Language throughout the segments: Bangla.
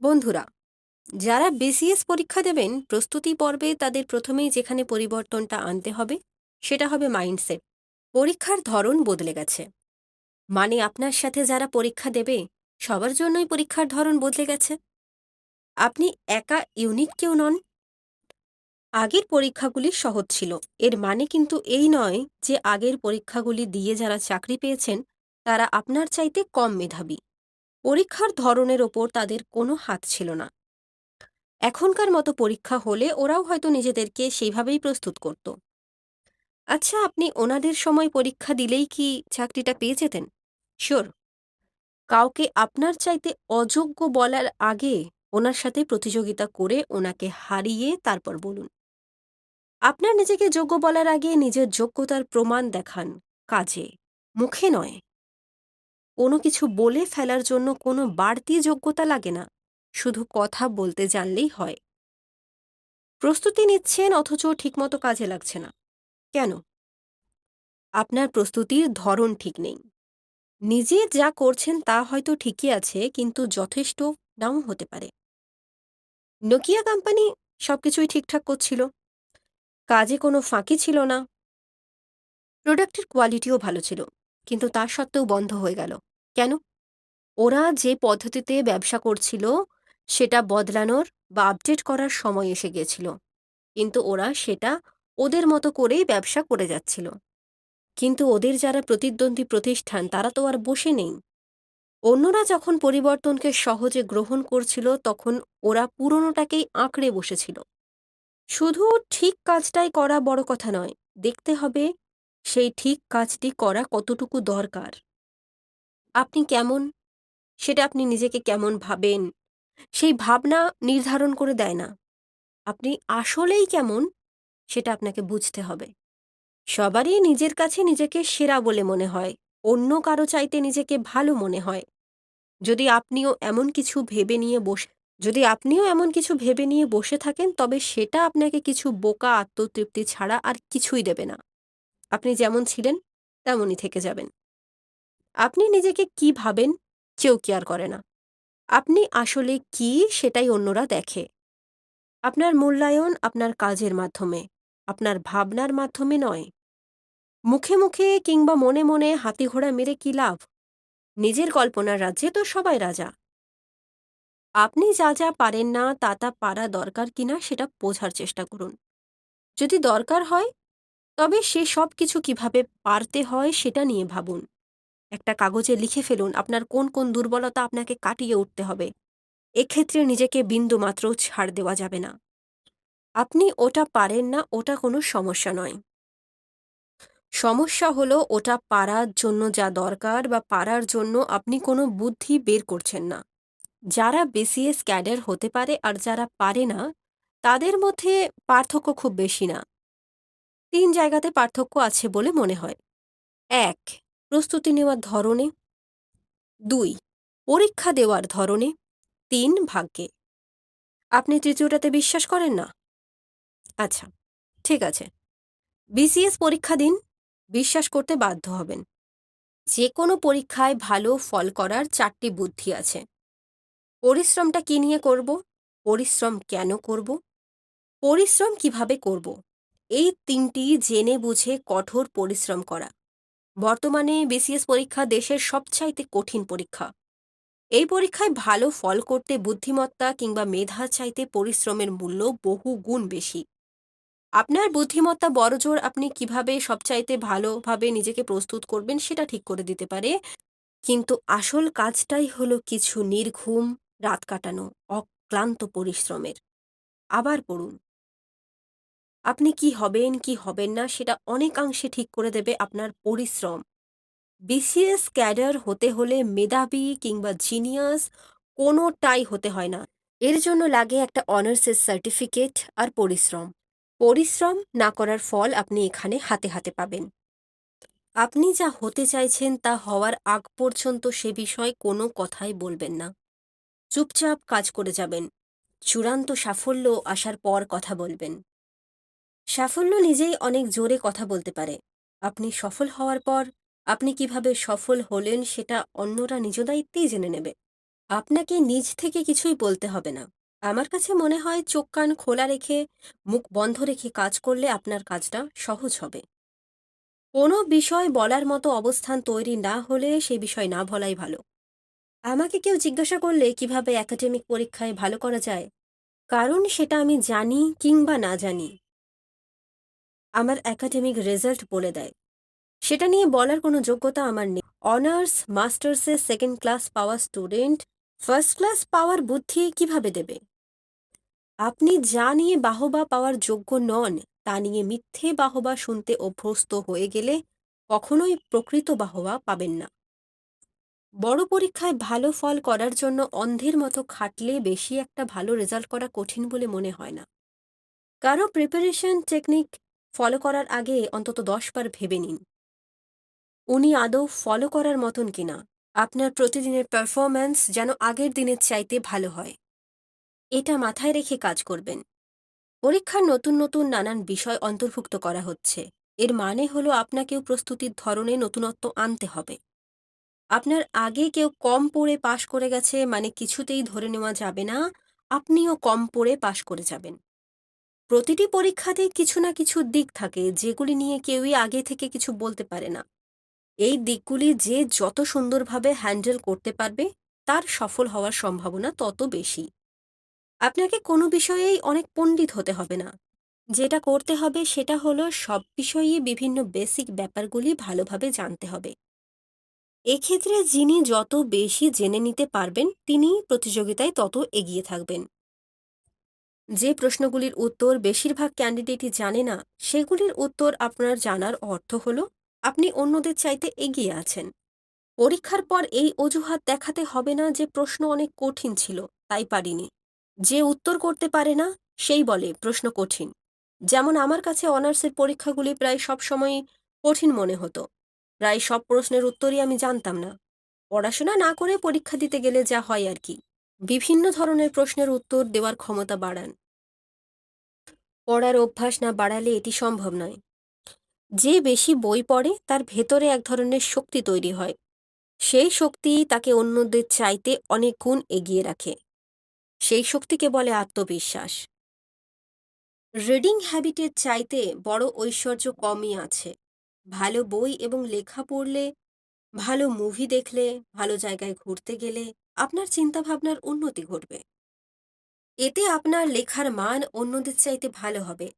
বন্ধুরা, যারা বিসিএস পরীক্ষা দেবেন, প্রস্তুতি পর্বে তাদের প্রথমেই যেখানে পরিবর্তনটা আনতে হবে, সেটা হবে মাইন্ডসেট। পরীক্ষার ধরন বদলে গেছে। মানে আপনার সাথে যারা পরীক্ষা দেবে, সবার জন্যই পরীক্ষার ধরন বদলে গেছে। আপনি একা ইউনিক কেউ নন। আগের পরীক্ষাগুলি সহজ ছিল। এর মানে কিন্তু এই নয় যে আগের পরীক্ষাগুলি দিয়ে যারা চাকরি পেয়েছেন, তারা আপনার চাইতে কম মেধাবী। পরীক্ষার ধরনের ওপর তাদের কোনো হাত ছিল না। এখনকার মতো পরীক্ষা হলে ওরাও হয়তো নিজেদেরকে সেইভাবেই প্রস্তুত করত। আচ্ছা আপনি ওনাদের সময় পরীক্ষা দিলেই কি চাকরিটা পেয়ে যেতেন শিওর। কাউকে আপনার চাইতে অযোগ্য বলার আগে ওনার সাথে প্রতিযোগিতা করে ওনাকে হারিয়ে তারপর বলুন। আপনার নিজেকে যোগ্য বলার আগে নিজের যোগ্যতার প্রমাণ দেখান কাজে, মুখে নয়। কোনো কিছু বলে ফেলার জন্য কোনো বাড়তি যোগ্যতা লাগে না, শুধু কথা বলতে জানলেই হয়। প্রস্তুতি নিচ্ছেন অথচ ঠিকমতো কাজে লাগছে না। কেন? আপনার প্রস্তুতির ধরন ঠিক নেই। নিজে যা করছেন তা হয়তো ঠিকই আছে, কিন্তু যথেষ্ট নাও হতে পারে। নোকিয়া কোম্পানি সবকিছুই ঠিকঠাক করছিল। কাজে কোনো ফাঁকি ছিল না। প্রোডাক্টের কোয়ালিটিও ভালো ছিল, কিন্তু তা সত্ত্বেও বন্ধ হয়ে গেল। কেন? ওরা যে পদ্ধতিতে ব্যবসা করছিল, সেটা বদলানোর বা আপডেট করার সময় এসে গিয়েছিল কিন্তু ওরা সেটা ওদের মতো করেই ব্যবসা করে যাচ্ছিল। কিন্তু ওদের যারা প্রতিদ্বন্দ্বী প্রতিষ্ঠান, তারা তো আর বসে নেই। অন্যরা যখন পরিবর্তনকে সহজে গ্রহণ করছিল, তখন ওরা পুরনোটাকেই আঁকড়ে বসেছিল। শুধু ঠিক কাজটাই করা বড় কথা নয়, দেখতে হবে সেই ঠিক কাজটি করা কতটুকু দরকার। আপনি কেমন? সেটা আপনি নিজেকে কেমন ভাবেন? সেই ভাবনা নির্ধারণ করে দেয় না। আপনি আসলেই কেমন, সেটা আপনাকে বুঝতে হবে। সবারই নিজের কাছে নিজেকে সেরা বলে মনে হয়। অন্য কারও চাইতে নিজেকে ভালো মনে হয়। যদি আপনিও এমন কিছু ভেবে নিয়ে বসে, যদি আপনিও এমন কিছু ভেবে নিয়ে বসে থাকেন, তবে সেটা আপনাকে কিছু বোকা আত্মতৃপ্তি ছাড়া আর কিছুই দেবে না। আপনি যেমন ছিলেন, তেমনই থেকে যাবেন। আপনি নিজেকে কি ভাবেন কেউ কেয়ার করে না। আপনি আসলে কি সেটাই অন্যরা দেখে। আপনার মূল্যায়ন আপনার কাজের মাধ্যমে, আপনার ভাবনার মাধ্যমে নয়। মুখে মুখে কিংবা মনে মনে হাতি ঘোড়া মেরে কি লাভ? নিজের কল্পনার রাজ্যে তো সবাই রাজা। আপনি যা যা পারেন না, তা তা পারা দরকার কিনা সেটা বোঝার চেষ্টা করুন। যদি দরকার হয়, তবে সে সব কিছু কীভাবে পারতে হয় সেটা নিয়ে ভাবুন। একটা কাগজে লিখে ফেলুন আপনার কোন কোন দুর্বলতা আপনাকে কাটিয়ে উঠতে হবে। এক্ষেত্রে নিজেকে বিন্দু মাত্র ছাড় দেওয়া যাবে না। আপনি ওটা পারেন না, ওটা কোনো সমস্যা নয়। সমস্যা হলো ওটা পারার জন্য যা দরকার বা পারার জন্য আপনি কোনো বুদ্ধি বের করছেন না। যারা বিসিএস ক্যাডার হতে পারে আর যারা পারে না, তাদের মধ্যে পার্থক্য খুব বেশি না। তিন জায়গাতে পার্থক্য আছে বলে মনে হয়। এক প্রস্তুতি নেওয়ার ধরনে। দুই, পরীক্ষা দেওয়ার ধরনে। তিন, ভাগ্যে। আপনি তৃতীয়টাতে বিশ্বাস করেন না? আচ্ছা ঠিক আছে। বিসিএস পরীক্ষা দিন, বিশ্বাস করতে বাধ্য হবেন। যে কোনো পরীক্ষায় ভালো ফল করার চারটি বুদ্ধি আছে। পরিশ্রমটা কী নিয়ে করব? পরিশ্রম কেন করব? পরিশ্রম কীভাবে করব? এই তিনটি জেনে বুঝে কঠোর পরিশ্রম করা। বর্তমানে বিসিএস পরীক্ষা দেশের সবচাইতে কঠিন পরীক্ষা। এই পরীক্ষায় ভালো ফল করতে বুদ্ধিমত্তা কিংবা মেধা চাইতে পরিশ্রমের মূল্য বহু গুণ বেশি। আপনার বুদ্ধিমত্তা বড়জোর আপনি কীভাবে সবচাইতে ভালোভাবে নিজেকে প্রস্তুত করবেন সেটা ঠিক করে দিতে পারে। কিন্তু আসল কাজটাই হলো কিছু নির্ঘুম, রাত কাটানো, অক্লান্ত পরিশ্রমের। আবার পড়ুন। আপনি কি হবেন কি হবেন না, সেটা অনেকাংশে ঠিক করে দেবে আপনার পরিশ্রম। বিসিএস ক্যাডার হতে হলে মেধাবী কিংবা জিনিয়াস কোনোটাই হতে হয় না। এর জন্য লাগে একটা অনার্সের সার্টিফিকেট আর পরিশ্রম। পরিশ্রম না করার ফল আপনি এখানে হাতে হাতে পাবেন। আপনি যা হতে চাইছেন তা হওয়ার আগ পর্যন্ত সে বিষয়ে কোনো কথাই বলবেন না। চুপচাপ কাজ করে যাবেন। চূড়ান্ত সাফল্য আসার পর কথা বলবেন। সাফল্য নিজেই অনেক জোরে কথা বলতে পারে। আপনি সফল হওয়ার পর আপনি কীভাবে সফল হলেন সেটা অন্যরা নিজ দায়িত্বেই জেনে নেবে। আপনাকে নিজ থেকে কিছুই বলতে হবে না। আমার কাছে মনে হয় চোখ কান খোলা রেখে, মুখ বন্ধ রেখে কাজ করলে আপনার কাজটা সহজ হবে। কোনো বিষয় বলার মতো অবস্থান তৈরি না হলে সেই বিষয় না বলাই ভালো। আমাকে কেউ জিজ্ঞাসা করলে কীভাবে একাডেমিক পরীক্ষায় ভালো করা যায়? কারণ সেটা আমি জানি কিংবা না জানি। আমার একাডেমিক রেজাল্ট বলে দেয়। সেটা নিয়ে বলার কোনো যোগ্যতা আমার নেই। অনার্স মাস্টার্সে সেকেন্ড ক্লাস পাওয়া স্টুডেন্ট ফার্স্ট ক্লাস পাওয়ার বুদ্ধি কীভাবে দেবে? আপনি যা নিয়ে বাহবা পাওয়ার যোগ্য নন, তা নিয়ে মিথ্যে বাহবা শুনতে অভ্যস্ত হয়ে গেলে কখনোই প্রকৃত বাহবা পাবেন না। বড় পরীক্ষায় ভালো ফল করার জন্য অন্ধের মতো খাটলে বেশি একটা ভালো রেজাল্ট করা কঠিন বলে মনে হয় না। কারও প্রিপারেশন টেকনিক ফলো করার আগে অন্তত দশবার ভেবে নিন। উনি আদৌ ফলো করার মতন কিনা? আপনার প্রতিদিনের পারফরম্যান্স যেন আগের দিনের চাইতে ভালো হয়। এটা মাথায় রেখে কাজ করবেন। পরীক্ষার নতুন নতুন নানান বিষয় অন্তর্ভুক্ত করা হচ্ছে। এর মানে হলো আপনাকেও প্রস্তুতির ধরনে নতুনত্ব আনতে হবে। আপনার আগে কেউ কম পড়ে পাশ করে গেছে মানে কিছুতেই ধরে নেওয়া যাবে না, আপনিও কম পড়ে পাশ করে যাবেন। প্রতিটি পরীক্ষাতে কিছু না কিছু দিক থাকে, যেগুলি নিয়ে কেউই আগে থেকে কিছু বলতে পারে না। এই দিকগুলি যে যত সুন্দরভাবে হ্যান্ডেল করতে পারবে, তার সফল হওয়ার সম্ভাবনা তত বেশি। আপনাকে কোনো বিষয়েই অনেক পণ্ডিত হতে হবে না। যেটা করতে হবে সেটা হলো সব বিষয়েই বিভিন্ন বেসিক ব্যাপারগুলি ভালোভাবে জানতে হবে। এক্ষেত্রে যিনি যত বেশি জেনে নিতে পারবেন তিনি প্রতিযোগিতায় তত এগিয়ে থাকবেন। যে প্রশ্নগুলির উত্তর বেশিরভাগ ক্যান্ডিডেটই জানে না, সেগুলির উত্তর আপনার জানার অর্থ হল, আপনি অন্যদের চাইতে এগিয়ে আছেন। পরীক্ষার পর এই অজুহাত দেখাতে হবে না যে প্রশ্ন অনেক কঠিন ছিল, তাই পারিনি। যে উত্তর করতে পারে না, সেই বলে প্রশ্ন কঠিন। যেমন আমার কাছে অনার্সের পরীক্ষাগুলি প্রায় সবসময়ই কঠিন মনে হতো। প্রায় সব প্রশ্নের উত্তরই আমি জানতাম না। পড়াশোনা না করে পরীক্ষা দিতে গেলে যা হয় আর কি। বিভিন্ন ধরনের প্রশ্নের উত্তর দেওয়ার ক্ষমতা বাড়ান। পড়ার অভ্যাস না বাড়ালে এটি সম্ভব নয়। যে বেশি বই পড়ে, তার ভেতরে এক ধরনের শক্তি তৈরি হয়। সেই শক্তি তাকে অন্যদের চাইতে অনেক গুণ এগিয়ে রাখে। সেই শক্তিকে বলে আত্মবিশ্বাস। রিডিং হ্যাবিটের চাইতে বড় ঐশ্বর্য কমই আছে। ভালো বই এবং লেখা পড়লে, ভালো মুভি দেখলে, ভালো জায়গায় ঘুরতে গেলে আপনার চিন্তাভাবনার উন্নতি ঘটবে। এতে আপনার লেখার মান অন্যদের চাইতে ভালো হবে।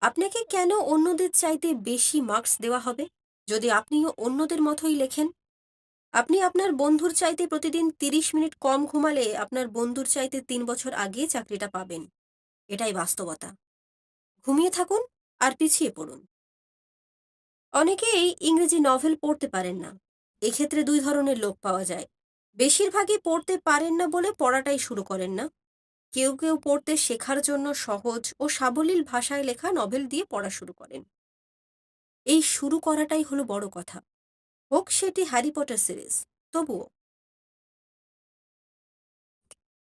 আপনাকে কেন অন্যদের চাইতে বেশি মার্কস দেওয়া হবে? যদি আপনিও অন্যদের মতোই লেখেন। আপনি আপনার বন্ধুর চাইতে প্রতিদিন তিরিশ মিনিট কম ঘুমালে আপনার বন্ধুর চাইতে তিন বছর আগে চাকরিটা পাবেন। এটাই বাস্তবতা। ঘুমিয়ে থাকুন আর পিছিয়ে পড়ুন। অনেকেই ইংরেজি নভেল পড়তে পারেন না। এক্ষেত্রে দুই ধরনের লোক পাওয়া যায়। বেশিরভাগই পড়তে পারেন না বলে পড়াটাই শুরু করেন না। কেউ কেউ পড়তে শেখার জন্য সহজ ও সাবলীল ভাষায় লেখা নভেল দিয়ে পড়া শুরু করেন। এই শুরু করাটাই হলো বড় কথা। হোক সেটি হ্যারি পটার সিরিজ, তবুও।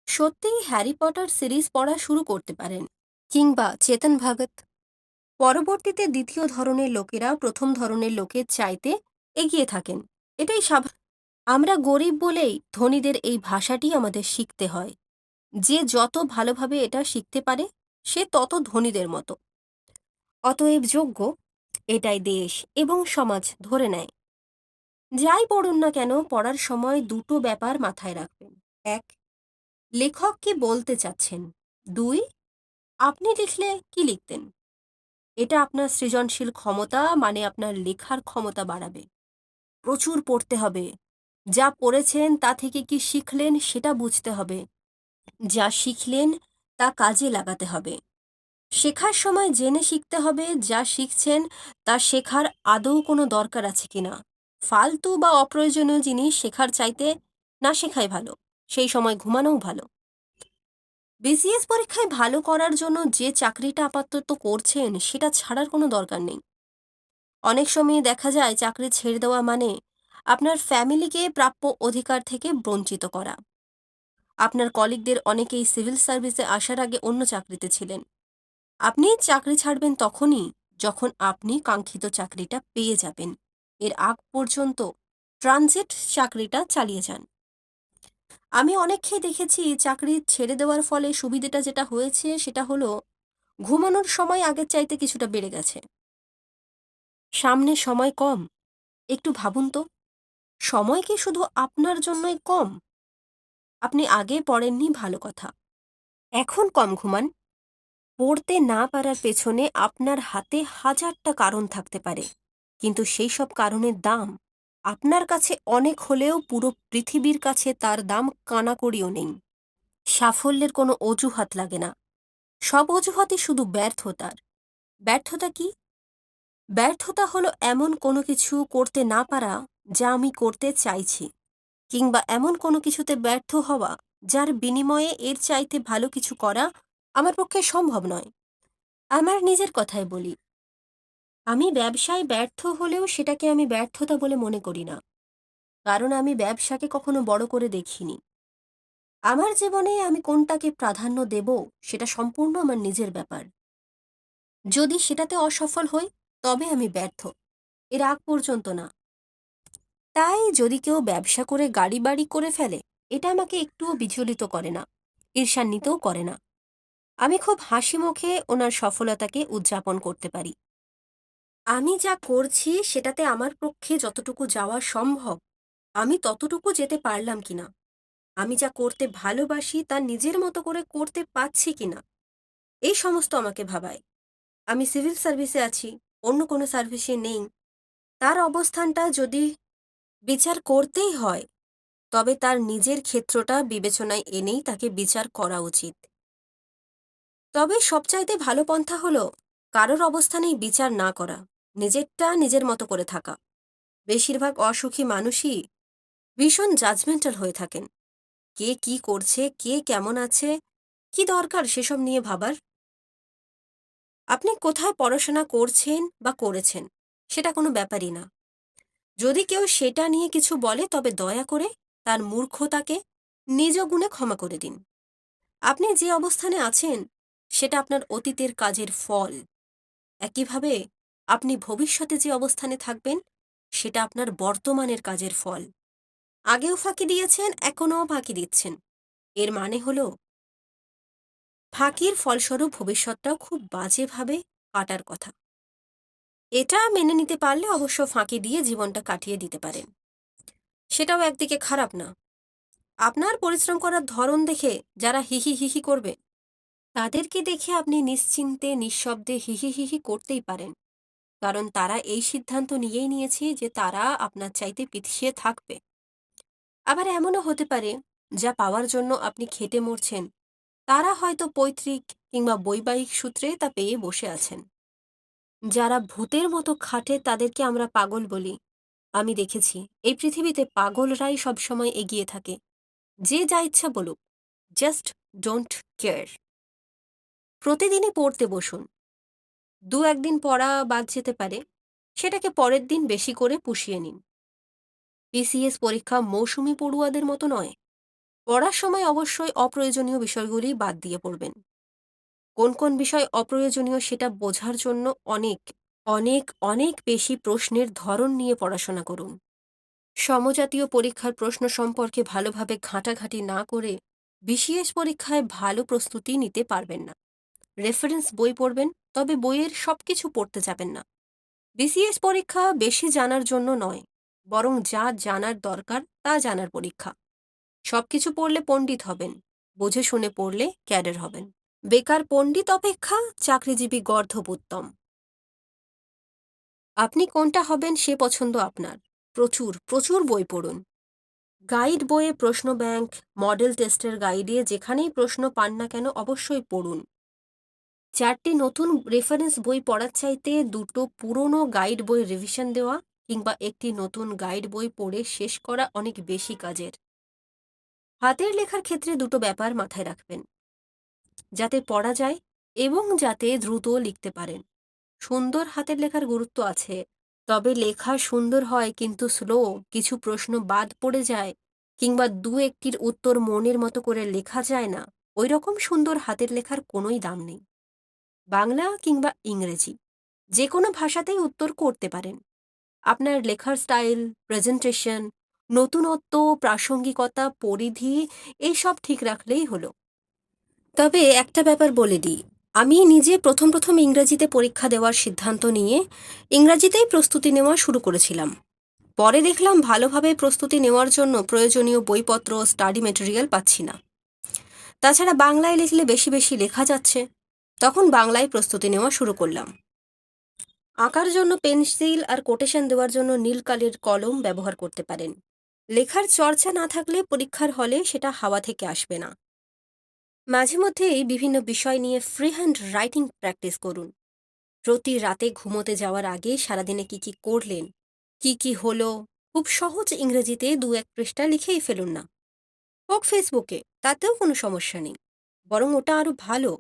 সত্যিই হ্যারি পটার সিরিজ পড়া শুরু করতে পারেন, কিংবা চেতন ভাগত। পরবর্তীতে দ্বিতীয় ধরনের লোকেরা প্রথম ধরনের লোকের চাইতে এগিয়ে থাকেন। এটাই স্বাভাবিক। আমরা গরিব বলেই ধনীদের এই ভাষাটি আমাদের শিখতে হয়। যে যত ভালোভাবে এটা শিখতে পারে, সে তত ধনীদের মতো। অতএব যোগ্য, এটাই দেশ এবং সমাজ ধরে নেয়। যাই পড়ুন না কেন, পড়ার সময় দুটো ব্যাপার মাথায় রাখবেন। এক, লেখক কি বলতে চাচ্ছেন? দুই, আপনি লিখলে কি লিখতেন? এটা আপনার সৃজনশীল ক্ষমতা মানে আপনার লেখার ক্ষমতা বাড়াবে। প্রচুর পড়তে হবে। যা পড়েছেন তা থেকে কি শিখলেন সেটা বুঝতে হবে। যা শিখলেন তা কাজে লাগাতে হবে। শেখার সময় জেনে শিখতে হবে যা শিখছেন তা শেখার আদৌ কোনো দরকার আছে কিনা। ফালতু বা অপ্রয়োজনীয় জিনিস শেখার চাইতে না শেখাই ভালো, সেই সময় ঘুমানোও ভালো। বিসিএস পরীক্ষায় ভালো করার জন্য যে চাকরিটা আপাতত করছেন সেটা ছাড়ার কোনো দরকার নেই। অনেক সময় দেখা যায় চাকরি ছেড়ে দেওয়া মানে আপনার ফ্যামিলিকে প্রাপ্য অধিকার থেকে বঞ্চিত করা। আপনার কলিগদের অনেকেই সিভিল সার্ভিসে আসার আগে অন্য চাকরিতে ছিলেন। আপনি চাকরি ছাড়বেন তখনই যখন আপনি কাঙ্ক্ষিত চাকরিটা পেয়ে যাবেন। এর আগ পর্যন্ত ট্রানজিট চাকরিটা চালিয়ে যান। আমি অনেককেই দেখেছি চাকরি ছেড়ে দেওয়ার ফলে সুবিধেটা যেটা হয়েছে সেটা হলো ঘুমানোর সময় আগের চাইতে কিছুটা বেড়ে গেছে। সামনে সময় কম। একটু ভাবুন তো। সময় কি শুধু আপনার জন্যই কম? আপনি আগে পড়েননি ভালো কথা। এখন কম ঘুমান। পড়তে না পারার পেছনে আপনার হাতে হাজারটা কারণ থাকতে পারে। কিন্তু সেই সব কারণের দাম আপনার কাছে অনেক হলেও পুরো পৃথিবীর কাছে তার দাম কানাকড়িও নেই। সাফল্যের কোনো অজুহাত লাগে না। সব অজুহাতই শুধু ব্যর্থতার। ব্যর্থতা কি? ব্যর্থতা হলো এমন কোনো কিছু করতে না পারা যা আমি করতে চাইছি, কিংবা এমন কোনো কিছুতে ব্যর্থ হওয়া যার বিনিময়ে এর চাইতে ভালো কিছু করা আমার পক্ষে সম্ভব নয়। আমার নিজের কথায় বলি। আমি ব্যবসায় ব্যর্থ হলেও সেটাকে আমি ব্যর্থতা বলে মনে করি না, কারণ আমি ব্যবসাকে কখনো বড় করে দেখিনি। আমার জীবনে আমি কোনটাকে প্রাধান্য দেব সেটা সম্পূর্ণ আমার নিজের ব্যাপার। যদি সেটাতে অসফল হই, তবে আমি ব্যর্থ। এর আগ পর্যন্ত না। তাই যদি কেউ ব্যবসা করে গাড়ি বাড়ি করে ফেলে, এটা আমাকে একটুও বিচলিত করে না, ঈর্ষান্বিতও করে না। আমি খুব হাসি মুখে ওনার সফলতাকে উদযাপন করতে পারি। আমি যা করছি সেটাতে আমার পক্ষে যতটুকু যাওয়া সম্ভব, আমি ততটুকু যেতে পারলাম কিনা, আমি যা করতে ভালোবাসি তা নিজের মতো করে করতে পারছি কিনা, এই সমস্ত আমাকে ভাবায়। আমি সিভিল সার্ভিসে আছি, অন্য কোনো সার্ভিসে নেই, তার অবস্থানটা যদি বিচার করতেই হয়। তবে তার নিজের ক্ষেত্রটা বিবেচনায় এনেই তাকে বিচার করা উচিত। তবে সবচাইতে ভালো পন্থা হলো কারোর অবস্থানেই বিচার না করা, নিজেরটা নিজের মতো করে থাকা। বেশিরভাগ অসুখী মানুষই ভীষণ জাজমেন্টাল হয়ে থাকেন। কে কি করছে, কে কেমন আছে, কি দরকার সেসব নিয়ে ভাবার? আপনি কোথায় পড়াশোনা করছেন বা করেছেন, সেটা কোনো ব্যাপারই না। যদি কেউ সেটা নিয়ে কিছু বলে, তবে দয়া করে তার মূর্খতাকে নিজ গুণে ক্ষমা করে দিন। আপনি যে অবস্থানে আছেন, সেটা আপনার অতীতের কাজের ফল। একইভাবে আপনি ভবিষ্যতে যে অবস্থানে থাকবেন, সেটা আপনার বর্তমানের কাজের ফল। আগেও ফাঁকি দিয়েছেন, এখনও ফাঁকি দিচ্ছেন। এর মানে হল, ফাঁকির ফলস্বরূপ ভবিষ্যৎটাও খুব বাজেভাবে কাটার কথা। এটা মেনে নিতে পারলে অবশ্য ফাঁকি দিয়ে জীবনটা কাটিয়ে দিতে পারেন। সেটাও একদিকে খারাপ না। আপনার পরিশ্রম করার ধরন দেখে যারা হিহি হিহি করবে, তাদেরকে দেখে আপনি নিশ্চিন্তে, নিঃশব্দে হিহি হিহি করতেই পারেন। কারণ তারা এই সিদ্ধান্ত নিয়েই নিয়েছে যে তারা আপনার চাইতে পিছিয়ে থাকবে। আবার এমনও হতে পারে, যা পাওয়ার জন্য আপনি খেটে মরছেন। তারা হয়তো পৈতৃক কিংবা বৈবাহিক সূত্রে তা পেয়ে বসে আছেন। যারা ভূতের মতো খাটে তাদেরকে আমরা পাগল বলি। আমি দেখেছি, এই পৃথিবীতে পাগলরাই সবসময় এগিয়ে থাকে। যে যা ইচ্ছা বলুক জাস্ট ডোন্ট কেয়ার প্রতিদিনই পড়তে বসুন। দু একদিন পড়া বাদ যেতে পারে, সেটাকে পরের দিন বেশি করে পুষিয়ে নিন। বিসিএস পরীক্ষা মৌসুমি পড়ুয়াদের মতো নয়। পড়ার সময় অবশ্যই অপ্রয়োজনীয় বিষয়গুলি বাদ দিয়ে পড়বেন। কোন কোন বিষয় অপ্রয়োজনীয় সেটা বোঝার জন্য অনেক অনেক অনেক বেশি প্রশ্নের ধরন নিয়ে পড়াশোনা করুন। সমজাতীয় পরীক্ষার প্রশ্ন সম্পর্কে ভালোভাবে ঘাঁটাঘাঁটি না করে বিসিএস পরীক্ষায় ভালো প্রস্তুতি নিতে পারবেন না। রেফারেন্স বই পড়বেন, তবে বইয়ের সবকিছু পড়তে যাবেন না। বিসিএস পরীক্ষা বেশি জানার জন্য নয়, বরং যা জানার দরকার তা জানার পরীক্ষা। সবকিছু পড়লে পণ্ডিত হবেন, বুঝে শুনে পড়লে ক্যাডার হবেন। বেকার পণ্ডিত অপেক্ষা চাকরিজীবী গর্ধবোত্তম। আপনি কোনটা হবেন সে পছন্দ আপনার। প্রচুর প্রচুর বই পড়ুন। গাইড বইয়ে প্রশ্ন ব্যাংক, মডেল টেস্টের গাইডে যেখানেই প্রশ্ন পান না কেন অবশ্যই পড়ুন। চারটি নতুন রেফারেন্স বই পড়ার চাইতে দুটো পুরনো গাইড বই রিভিশন দেওয়া কিংবা একটি নতুন গাইড বই পড়ে শেষ করা অনেক বেশি কাজের। হাতের লেখার ক্ষেত্রে দুটো ব্যাপার মাথায় রাখবেন। যাতে পড়া যায় এবং যাতে দ্রুত লিখতে পারেন। সুন্দর হাতের লেখার গুরুত্ব আছে, তবে লেখা সুন্দর হয় কিন্তু স্লো কিছু প্রশ্ন বাদ পড়ে যায় কিংবা দু একটির উত্তর মনের মতো করে লেখা যায় না। ওই রকম সুন্দর হাতের লেখার কোনোই দাম নেই। বাংলা কিংবা ইংরেজি যে কোনো ভাষাতেই উত্তর করতে পারেন। আপনার লেখার স্টাইল প্রেজেন্টেশন নতুনত্ব, প্রাসঙ্গিকতা, পরিধি, এইসব ঠিক রাখলেই হলো। তবে একটা ব্যাপার বলে দিই। আমি নিজে প্রথম প্রথম ইংরেজিতে পরীক্ষা দেওয়ার সিদ্ধান্ত নিয়ে ইংরাজিতেই প্রস্তুতি নেওয়া শুরু করেছিলাম। পরে দেখলাম ভালোভাবে প্রস্তুতি নেওয়ার জন্য প্রয়োজনীয় বইপত্র স্টাডি মেটেরিয়াল পাচ্ছি না। তাছাড়া বাংলায় লিখলে বেশি বেশি লেখা যাচ্ছে। তখন বাংলায় প্রস্তুতি নেওয়া শুরু করলাম। আঁকার জন্য পেন্সিল আর কোটেশন দেওয়ার জন্য নীল কালির কলম ব্যবহার করতে পারেন। লেখার চর্চা না থাকলে পরীক্ষার হলে সেটা হাওয়া থেকে আসবে না। মাঝে মধ্যেই বিভিন্ন বিষয় নিয়ে ফ্রি হ্যান্ড রাইটিং প্র্যাকটিস করুন। প্রতি রাতে ঘুমোতে যাওয়ার আগে সারাদিনে কি কি করলেন, কি কি হলো, খুব সহজ ইংরেজিতে দু এক পৃষ্ঠা লিখেই ফেলুন না। হোক ফেসবুকে, তাতেও কোনো সমস্যা নেই, বরং ওটা আরও ভালো।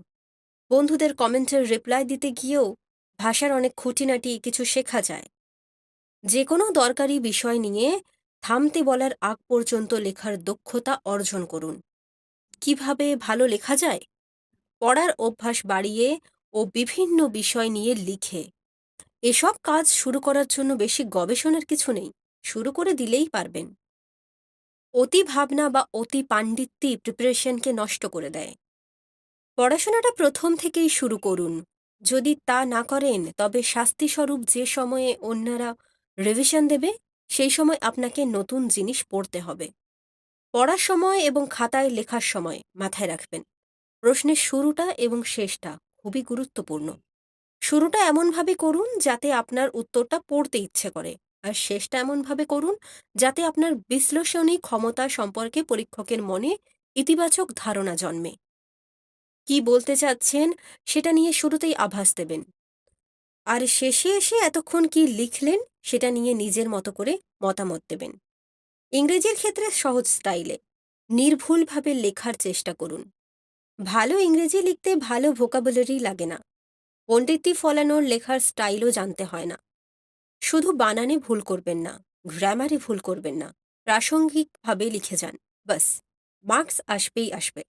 বন্ধুদের কমেন্টের রিপ্লাই দিতে গিয়েও ভাষার অনেক খুঁটিনাটি কিছু শেখা যায়। যে কোনো দরকারি বিষয় নিয়ে থামতে বলার আগ পর্যন্ত লেখার দক্ষতা অর্জন করুন। কীভাবে ভালো লেখা যায়? পড়ার অভ্যাস বাড়িয়ে ও বিভিন্ন বিষয় নিয়ে লিখে। এসব কাজ শুরু করার জন্য বেশি গবেষণার কিছু নেই, শুরু করে দিলেই পারবেন। অতি ভাবনা বা অতি পাণ্ডিত্যই প্রিপারেশনকে নষ্ট করে দেয়। পড়াশোনাটা প্রথম থেকেই শুরু করুন। যদি তা না করেন, তবে শাস্তিস্বরূপ যে সময়ে অন্যরা রিভিশন দেবে, সেই সময় আপনাকে নতুন জিনিস পড়তে হবে। পড়ার সময় এবং খাতায় লেখার সময় মাথায় রাখবেন। প্রশ্নের শুরুটা এবং শেষটা খুবই গুরুত্বপূর্ণ। শুরুটা এমনভাবে করুন যাতে আপনার উত্তরটা পড়তে ইচ্ছে করে। আর শেষটা এমনভাবে করুন যাতে আপনার বিশ্লেষণী ক্ষমতা সম্পর্কে পরীক্ষকের মনে ইতিবাচক ধারণা জন্মে। কি বলতে চাচ্ছেন সেটা নিয়ে শুরুতেই আভাস দেবেন। আর শেষে এসে এতক্ষণ কি লিখলেন সেটা নিয়ে নিজের মতো করে মতামত দেবেন। ইংরেজির ক্ষেত্রে সহজ স্টাইলে। নির্ভুলভাবে লেখার চেষ্টা করুন। ভালো ইংরেজি লিখতে ভালো ভোকাবুলারি লাগে না। পণ্ডিতি ফলানোর লেখার স্টাইলও জানতে হয় না। শুধু বানানে ভুল করবেন না, গ্রামারে ভুল করবেন না, প্রাসঙ্গিকভাবে লিখে যান বাস মার্কস আসবেই আসবে।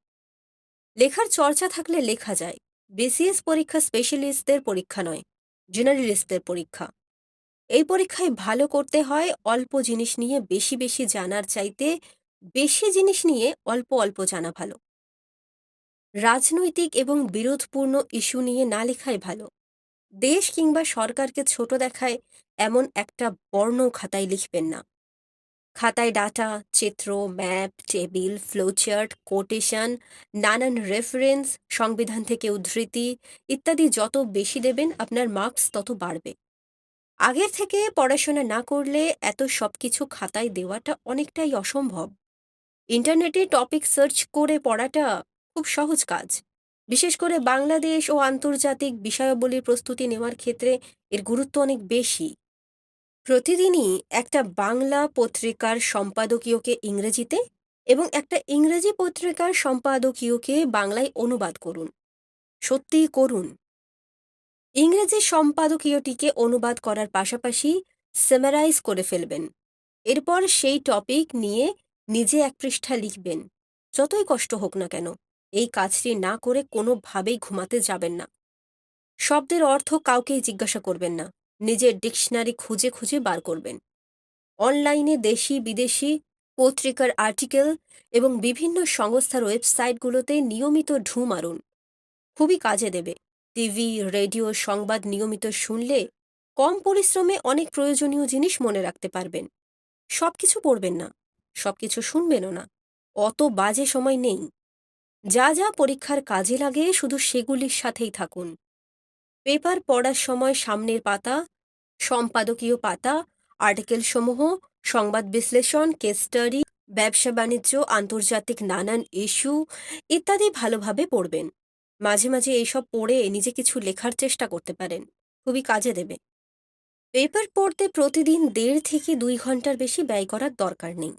লেখার চর্চা থাকলে লেখা যায়। বিসিএস পরীক্ষা স্পেশালিস্টদের পরীক্ষা নয় জেনারেলিস্টদের পরীক্ষা। এই পরীক্ষায় ভালো করতে হয় অল্প জিনিস নিয়ে বেশি বেশি জানার চাইতে বেশি জিনিস নিয়ে অল্প অল্প জানা ভালো। রাজনৈতিক এবং বিরোধপূর্ণ ইস্যু নিয়ে না লেখাই ভালো। দেশ কিংবা সরকারকে ছোট দেখায় এমন একটা বর্ণ খাতায় লিখবেন না। খাতায় ডাটা, চিত্র, ম্যাপ, টেবিল, ফ্লোচার্ট, কোটেশন, নানান রেফারেন্স, সংবিধান থেকে উদ্ধৃতি ইত্যাদি যত বেশি দেবেন আপনার মার্কস তত বাড়বে। আগের থেকে পড়াশোনা না করলে এত সবকিছু খাতায় দেওয়াটা অনেকটাই অসম্ভব। ইন্টারনেটে টপিক সার্চ করে পড়াটা খুব সহজ কাজ। বিশেষ করে বাংলাদেশ ও আন্তর্জাতিক বিষয়াবলীর প্রস্তুতি নেওয়ার ক্ষেত্রে এর গুরুত্ব অনেক বেশি। প্রতিদিনই একটা বাংলা পত্রিকার সম্পাদকীয়কে ইংরেজিতে এবং একটা ইংরেজি পত্রিকার সম্পাদকীয়কে বাংলায় অনুবাদ করুন। সত্যিই করুন। ইংরেজি সম্পাদকীয়টিকে অনুবাদ করার পাশাপাশি সেমারাইজ করে ফেলবেন। এরপর সেই টপিক নিয়ে নিজে এক পৃষ্ঠা লিখবেন। যতই কষ্ট হোক না কেন, এই কাজটি না করে কোনোভাবেই ঘুমাতে যাবেন না। শব্দের অর্থ কাউকেই জিজ্ঞাসা করবেন না, নিজের ডিকশনারি খুঁজে খুঁজে বার করবেন। অনলাইনে দেশি, বিদেশি পত্রিকার আর্টিকেল এবং বিভিন্ন সংস্থার ওয়েবসাইটগুলোতে নিয়মিত ঢু মারুন। খুবই কাজে দেবে। টিভি, রেডিও, সংবাদ নিয়মিত শুনলে কম পরিশ্রমে অনেক প্রয়োজনীয় জিনিস মনে রাখতে পারবেন। সব কিছু পড়বেন না সব কিছু শুনবেনও না, অত বাজে সময় নেই। যা যা পরীক্ষার কাজে লাগে শুধু সেগুলির সাথেই থাকুন। পেপার পড়ার সময় সামনের পাতা, সম্পাদকীয় পাতা, আর্টিকেলসমূহ, সংবাদ বিশ্লেষণ, কেস স্টাডি, ব্যবসা বাণিজ্য, আন্তর্জাতিক নানান ইস্যু ইত্যাদি ভালোভাবে পড়বেন। মাঝে মাঝে এইসব পড়ে নিজে কিছু লেখার চেষ্টা করতে পারেন। খুবই কাজে দেবে। পেপার পড়তে প্রতিদিন দেড় থেকে দুই ঘণ্টার বেশি ব্যয় করার দরকার নেই।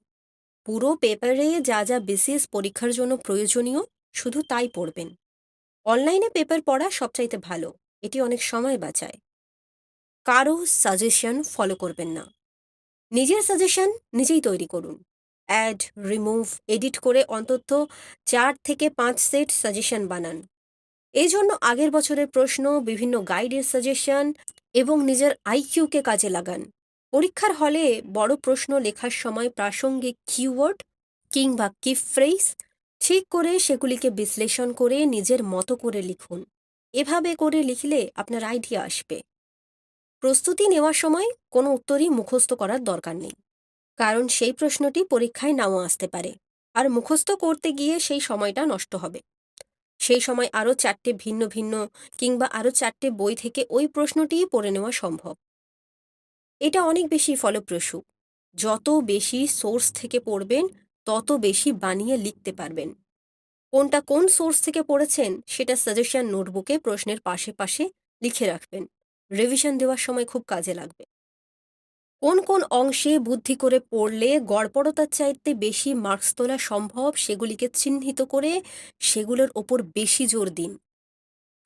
পুরো পেপারে যা যা বিসিএস পরীক্ষার জন্য প্রয়োজনীয়, শুধু তাই পড়বেন। অনলাইনে পেপার পড়া সবচাইতে ভালো, এটি অনেক সময় বাঁচায়। কারও সাজেশন ফলো করবেন না। নিজের সাজেশন নিজেই তৈরি করুন। অ্যাড, রিমুভ, এডিট করে অন্তত চার থেকে পাঁচ সেট সাজেশন বানান। এই জন্য আগের বছরের প্রশ্ন, বিভিন্ন গাইডের সাজেশন এবং নিজের আইকিউকে কাজে লাগান। পরীক্ষার হলে বড় প্রশ্ন লেখার সময় প্রাসঙ্গিক কিওয়ার্ড কিংবা কি ফ্রেজ ঠিক করে সেগুলিকে বিশ্লেষণ করে নিজের মতো করে লিখুন। এভাবে করে লিখলে আপনার আইডিয়া আসবে। প্রস্তুতি নেওয়ার সময় কোনো উত্তরই মুখস্থ করার দরকার নেই, কারণ সেই প্রশ্নটি পরীক্ষায় নাও আসতে পারে। আর মুখস্থ করতে গিয়ে সেই সময়টা নষ্ট হবে। সেই সময় আরও চারটে ভিন্ন ভিন্ন কিংবা আরও চারটে বই থেকে ওই প্রশ্নটিই পড়ে নেওয়া সম্ভব। এটা অনেক বেশি ফলপ্রসূ। যত বেশি সোর্স থেকে পড়বেন, তত বেশি বানিয়ে লিখতে পারবেন। কোনটা কোন সোর্স থেকে পড়েছেন, সেটা সাজেশন নোটবুকে প্রশ্নের পাশে পাশে লিখে রাখবেন। রিভিশন দেওয়ার সময় খুব কাজে লাগবে। কোন কোন অংশে বুদ্ধি করে পড়লে গড়পড়তার চাইতে বেশি মার্কস তোলা সম্ভব সেগুলিকে চিহ্নিত করে সেগুলোর ওপর বেশি জোর দিন?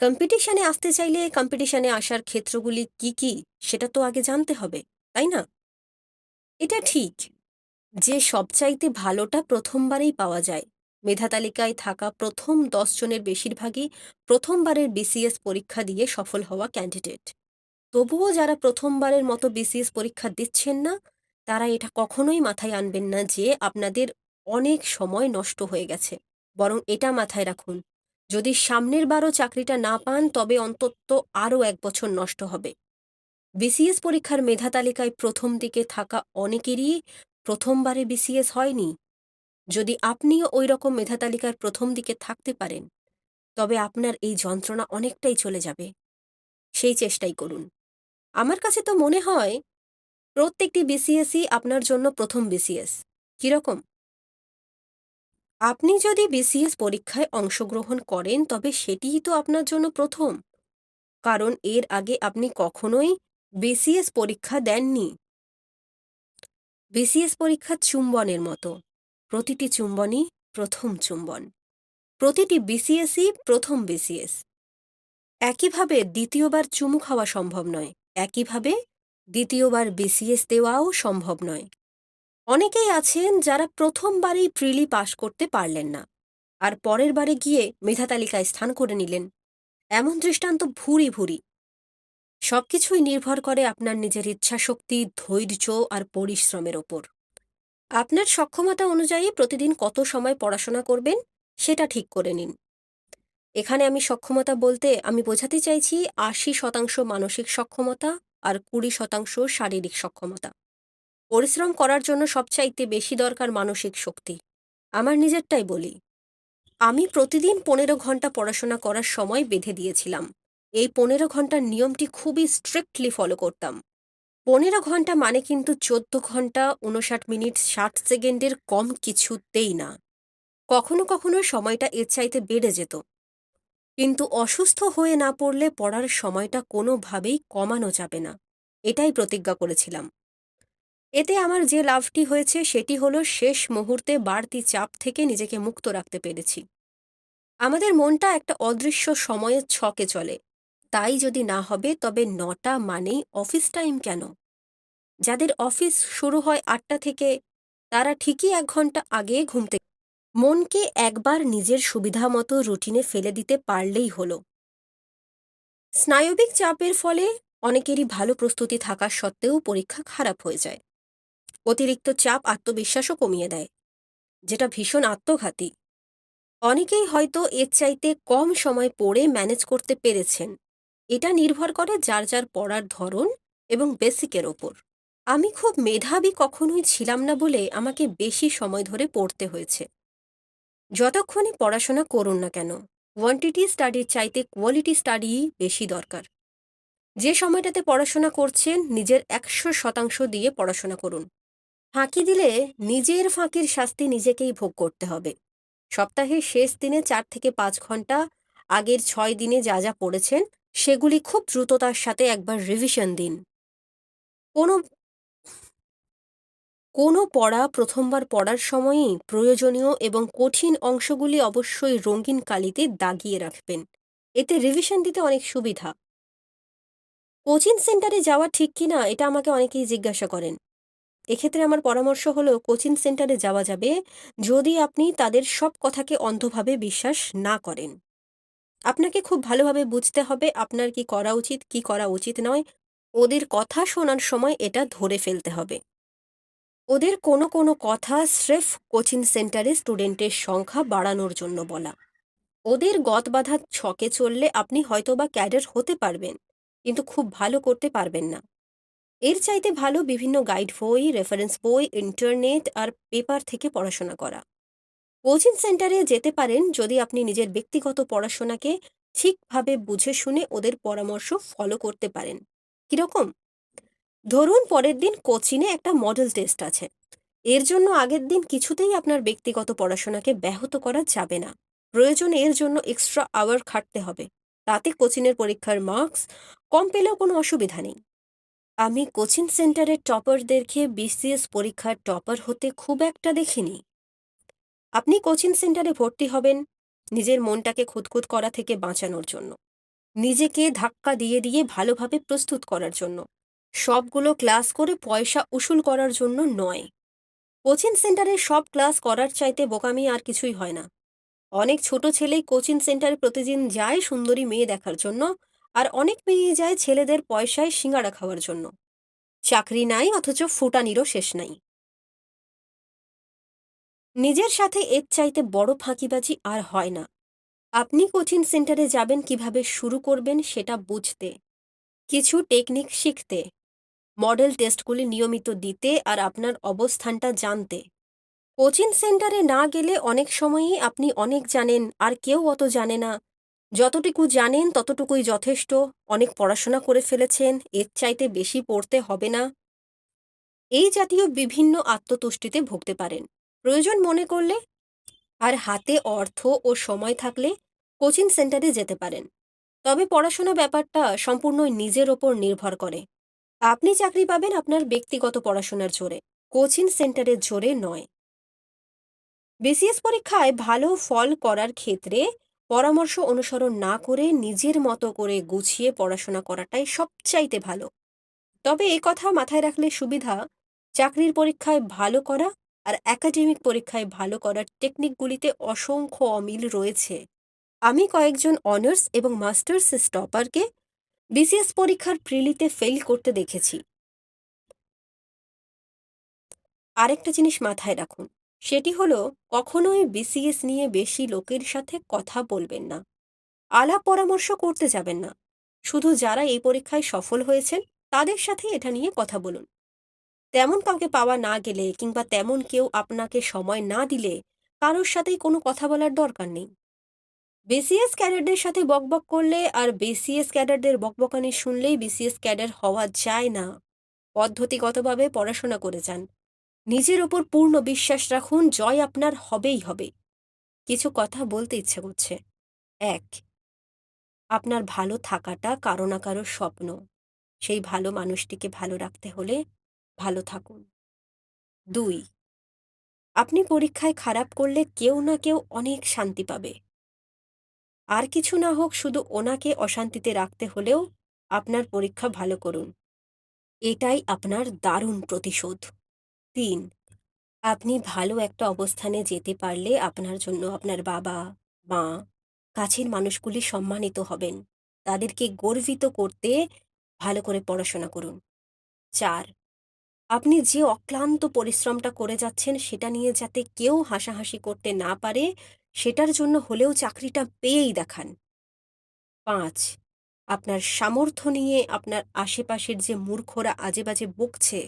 কম্পিটিশানে আসতে চাইলে কম্পিটিশানে আসার ক্ষেত্রগুলি কি কি সেটা তো আগে জানতে হবে, তাই না? এটা ঠিক যে সবচাইতে ভালোটা প্রথমবারেই পাওয়া যায়। মেধা তালিকায় থাকা প্রথম দশ জনের বেশিরভাগই প্রথমবারের বিসিএস পরীক্ষা দিয়ে সফল হওয়া ক্যান্ডিডেট তবুও যারা প্রথমবারের মতো বিসিএস পরীক্ষা দিচ্ছেন না, তারা এটা কখনোই মাথায় আনবেন না যে আপনাদের অনেক সময় নষ্ট হয়ে গেছে। বরং এটা মাথায় রাখুন, যদি সামনের বারও চাকরিটা না পান, তবে অন্তত আরও এক বছর নষ্ট হবে। বিসিএস পরীক্ষার মেধা তালিকায় প্রথম দিকে থাকা অনেকেরই প্রথমবারে বিসিএস হয়নি। যদি আপনিও ওই রকম মেধা তালিকার প্রথম দিকে থাকতে পারেন, তবে আপনার এই যন্ত্রণা অনেকটাই চলে যাবে। সেই চেষ্টাই করুন। আমার কাছে তো মনে হয় প্রত্যেকটি বিসিএসই আপনার জন্য প্রথম বিসিএস কীরকম আপনি যদি বিসিএস পরীক্ষায় অংশগ্রহণ করেন, তবে সেটিই তো আপনার জন্য প্রথম। কারণ এর আগে আপনি কখনোই বিসিএস পরীক্ষা দেননি। বিসিএস পরীক্ষা চুম্বনের মতো। প্রতিটি চুম্বনই প্রথম চুম্বন। প্রতিটি বিসিএসই প্রথম বিসিএস একইভাবে দ্বিতীয়বার চুমু খাওয়া সম্ভব নয়। একইভাবে দ্বিতীয়বার বিসিএস দেওয়াও সম্ভব নয়। অনেকেই আছেন যারা প্রথমবারেই প্রিলি পাশ করতে পারলেন না আর পরের বারে গিয়ে মেধা তালিকায় স্থান করে নিলেন। এমন দৃষ্টান্ত ভুরি ভুরি। সবকিছুই নির্ভর করে আপনার নিজের ইচ্ছাশক্তি, ধৈর্য আর পরিশ্রমের ওপর। আপনার সক্ষমতা অনুযায়ী প্রতিদিন কত সময় পড়াশোনা করবেন সেটা ঠিক করে নিন। এখানে আমি সক্ষমতা বলতে আমি বোঝাতে চাইছি আশি শতাংশ মানসিক সক্ষমতা আর কুড়ি শতাংশ শারীরিক সক্ষমতা। পরিশ্রম করার জন্য সবচাইতে বেশি দরকার মানসিক শক্তি। আমার নিজেরটাই বলি। আমি প্রতিদিন পনেরো ঘণ্টা পড়াশোনা করার সময় বেঁধে দিয়েছিলাম। এই পনেরো ঘণ্টার নিয়মটি খুবই স্ট্রিক্টলি ফলো করতাম। পনেরো ঘণ্টা মানে কিন্তু চোদ্দ ঘণ্টা উনষাট মিনিট, ষাট সেকেন্ডের কম কিছুতেই না। কখনো কখনো সময়টা এর চাইতে বেড়ে যেত। কিন্তু অসুস্থ হয়ে না পড়লে পড়ার সময়টা কোনোভাবেই কমানো যাবে না। এটাই প্রতিজ্ঞা করেছিলাম। এতে আমার যে লাভটি হয়েছে সেটি হলো শেষ মুহূর্তে বাড়তি চাপ থেকে নিজেকে মুক্ত রাখতে পেরেছি। আমাদের মনটা একটা অদৃশ্য সময়ের ছকে চলে। তাই যদি না হবে, তবে নটা মানেই অফিস টাইম কেন? যাদের অফিস শুরু হয় আটটা থেকে, তারা ঠিকই এক ঘণ্টা আগে ঘুমতে মনকে একবার নিজের সুবিধা মতো রুটিনে ফেলে দিতে পারলেই হলো। স্নায়বিক চাপের ফলে অনেকেরই ভালো প্রস্তুতি থাকা সত্ত্বেও পরীক্ষা খারাপ হয়ে যায়। অতিরিক্ত চাপ আত্মবিশ্বাসও কমিয়ে দেয়, যেটা ভীষণ আত্মঘাতী। অনেকেই হয়তো এর চাইতে কম সময় পড়ে ম্যানেজ করতে পেরেছেন। এটা নির্ভর করে যার যার পড়ার ধরন এবং বেসিকের ওপর। আমি খুব মেধাবী কখনোই ছিলাম না বলে আমাকে বেশি সময় ধরে পড়তে হয়েছে। যতক্ষণই পড়াশোনা করুন না কেন কোয়ান্টিটি স্টাডির চাইতে কোয়ালিটি স্টাডিই বেশি দরকার। যে সময়টাতে পড়াশোনা করছেন, নিজের একশো শতাংশ দিয়ে পড়াশোনা করুন। ফাঁকি দিলে নিজের ফাঁকির শাস্তি নিজেকেই ভোগ করতে হবে। সপ্তাহের শেষ দিনে চার থেকে পাঁচ ঘণ্টা, আগের ছয় দিনে যা যা পড়েছেন, সেগুলি খুব দ্রুততার সাথে একবার রিভিশন দিন। কোনো কোনো পড়া প্রথমবার পড়ার সময়ই প্রয়োজনীয় এবং কঠিন অংশগুলি অবশ্যই রঙিন কালিতে দাগিয়ে রাখবেন। এতে রিভিশন দিতে অনেক সুবিধা। কোচিং সেন্টারে যাওয়া ঠিক কিনা এটা আমাকে অনেকেই জিজ্ঞাসা করেন। এক্ষেত্রে আমার পরামর্শ হলো কোচিং সেন্টারে যাওয়া যাবে যদি আপনি তাদের সব কথাকে অন্ধভাবে বিশ্বাস না করেন। আপনাকে খুব ভালোভাবে বুঝতে হবে আপনার কি করা উচিত, কি করা উচিত নয়। ওদের কথা শোনার সময় এটা ধরে ফেলতে হবে। ওদের কোনো কোনো কথা স্রেফ কোচিং সেন্টারে স্টুডেন্টের সংখ্যা বাড়ানোর জন্য বলা। ওদের গত গতবাধা ছকে চললে আপনি হয়তোবা ক্যাডার হতে পারবেন, কিন্তু খুব ভালো করতে পারবেন না। এর চাইতে ভালো বিভিন্ন গাইড বই, রেফারেন্স বই, ইন্টারনেট আর পেপার থেকে পড়াশোনা করা। কোচিং সেন্টারে যেতে পারেন যদি আপনি নিজের ব্যক্তিগত পড়াশোনাকে ঠিকভাবে বুঝে শুনে ওদের পরামর্শ ফলো করতে পারেন। কীরকম? ধরুন পরের দিন কোচিনে একটা মডেল টেস্ট আছে। এর জন্য আগের দিন কিছুতেই আপনার ব্যক্তিগত পড়াশোনাকে ব্যাহত করা যাবে না। প্রয়োজনে এর জন্য এক্সট্রা আওয়ার খাটতে হবে। তাতে কোচিনের পরীক্ষার মার্কস কম পেলেও কোনো অসুবিধা নেই। আমি কোচিং সেন্টারের টপারদেরকে বিসিএস পরীক্ষার টপার হতে খুব একটা দেখিনি। আপনি কোচিং সেন্টারে ভর্তি হবেন নিজের মনটাকে খুঁতখুত করা থেকে বাঁচানোর জন্য। নিজেকে ধাক্কা দিয়ে দিয়ে ভালোভাবে প্রস্তুত করার জন্য। সবগুলো ক্লাস করে পয়সা উসুল করার জন্য নয়। কোচিং সেন্টারে সব ক্লাস করার চাইতে বোকামি আর কিছুই হয় না। অনেক ছোট ছেলেই কোচিং সেন্টারে প্রতিদিন যায় সুন্দরী মেয়ে দেখার জন্য আর অনেক মেয়ে যায় ছেলেদের পয়সায় সিঙ্গাড়া খাওয়ার জন্য। চাকরি নাই অথচ ফুটানিরও শেষ নাই। নিজের সাথে এর চাইতে বড় ফাঁকিবাজি আর হয় না। আপনি কোচিং সেন্টারে যাবেন কীভাবে শুরু করবেন সেটা বুঝতে, কিছু টেকনিক শিখতে মডেল টেস্টগুলি নিয়মিত দিতে আর আপনার অবস্থানটা জানতে। কোচিং সেন্টারে না গেলে অনেক সময়ই আপনি অনেক জানেন আর কেউ অত জানে না। যতটুকু জানেন ততটুকুই যথেষ্ট। অনেক পড়াশোনা করে ফেলেছেন, এর চাইতে বেশি পড়তে হবে না। এই জাতীয় বিভিন্ন আত্মতুষ্টিতে ভুগতে পারেন। প্রয়োজন মনে করলে আর হাতে অর্থ ও সময় থাকলে কোচিং সেন্টারে যেতে পারেন। তবে পড়াশোনা ব্যাপারটা সম্পূর্ণই নিজের ওপর নির্ভর করে। আপনি চাকরি পাবেন আপনার ব্যক্তিগত পড়াশোনার জোরে, কোচিং সেন্টারের জোরে নয়। বিসিএস পরীক্ষায় ভালো ফল করার ক্ষেত্রে পরামর্শ অনুসরণ না করে নিজের মতো করে গুছিয়ে পড়াশোনা করাটাই সবচাইতে ভালো। তবে এ কথা মাথায় রাখলে সুবিধা, চাকরির পরীক্ষায় ভালো করা আর একাডেমিক পরীক্ষায় ভালো করার টেকনিকগুলিতে অসংখ্য অমিল রয়েছে। আমি কয়েকজন অনার্স এবং মাস্টার্স স্টপারকে বিসিএস পরীক্ষার প্রিলিতে ফেল করতে দেখেছি। আরেকটা জিনিস মাথায় রাখুন, সেটি হলো কখনোই বিসিএস নিয়ে বেশি লোকের সাথে কথা বলবেন না, আলাপ পরামর্শ করতে যাবেন না, শুধু যারা এই পরীক্ষায় সফল হয়েছেন তাদের সাথে এটা নিয়ে কথা বলুন। তেমন কাউকে পাওয়া না গেলে কিংবা তেমন কেউ আপনাকে সময় না দিলে কারোর সাথেই কোনো কথা বলার দরকার নেই। বিসিএস ক্যাডারদের সাথে বকবক করলে আর বিসিএস ক্যাডারদের বকবকানি শুনলেই বিসিএস ক্যাডার হওয়া যায় না। পদ্ধতিগতভাবে পড়াশোনা করে যান। নিজের ওপর পূর্ণ বিশ্বাস রাখুন, জয় আপনার হবেই হবে। কিছু কথা বলতে ইচ্ছে করছে। এক, আপনার ভালো থাকাটা কারও না কারও স্বপ্ন। সেই ভালো মানুষটিকে ভালো রাখতে হলে ভালো থাকুন। দুই, আপনি পরীক্ষায় খারাপ করলে কেউ না কেউ অনেক শান্তি পাবে। আর কিছু না হোক শুধু ওনাকে অশান্তিতে রাখতে হলেও আপনার পরীক্ষা ভালো করুন। এটাই আপনার দারুণ প্রতিশোধ। তিন, আপনি ভালো একটা অবস্থানে যেতে পারলে আপনার জন্য আপনার বাবা, মা, কাছের মানুষগুলি সম্মানিত হবেন। তাদেরকে গর্বিত করতে ভালো করে পড়াশোনা করুন। চার, আপনি যে অক্লান্ত পরিশ্রমটা করে যাচ্ছেন সেটা নিয়ে যাতে কেউ হাসাহাসি করতে না পারে সেটার জন্য হলেও চাকরিটা পেয়েই দেখান। পাঁচ, আপনার সামর্থ্য নিয়ে আপনার আশেপাশের যে মূর্খরা আজে বাজে বকছে,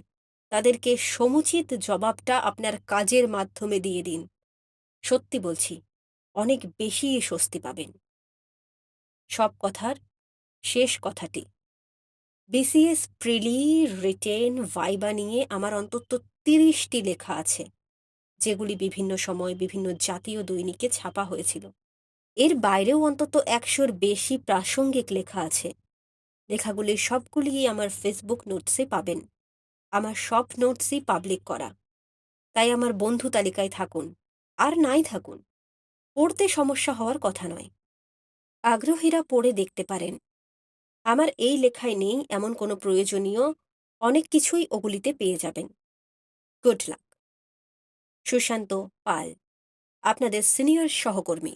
তাদেরকে সমুচিত জবাবটা আপনার কাজের মাধ্যমে দিয়ে দিন। সত্যি বলছি, অনেক বেশি স্বস্তি পাবেন। সব কথার শেষ কথাটি, বিসিএস প্রিলি রিটেন ভাইবা নিয়ে আমার অন্তত তিরিশটি লেখা আছে। যেগুলি বিভিন্ন সময় বিভিন্ন জাতীয় দৈনিকে ছাপা হয়েছিল। এর বাইরেও অন্তত একশোর বেশি প্রাসঙ্গিক লেখা আছে। লেখাগুলির সবগুলিই আমার ফেসবুক নোটসে পাবেন। আমার সব নোটসই পাবলিক করা। তাই আমার বন্ধু তালিকায় থাকুন, আর নাই থাকুন। পড়তে সমস্যা হওয়ার কথা নয়। আগ্রহীরা পড়ে দেখতে পারেন। আমার এই লেখায় নেই এমন কোনো প্রয়োজনীয়, অনেক কিছুই ওগুলিতে পেয়ে যাবেন। গুড লাক সুশান্ত পাল আপনাদের সিনিয়র সহকর্মী।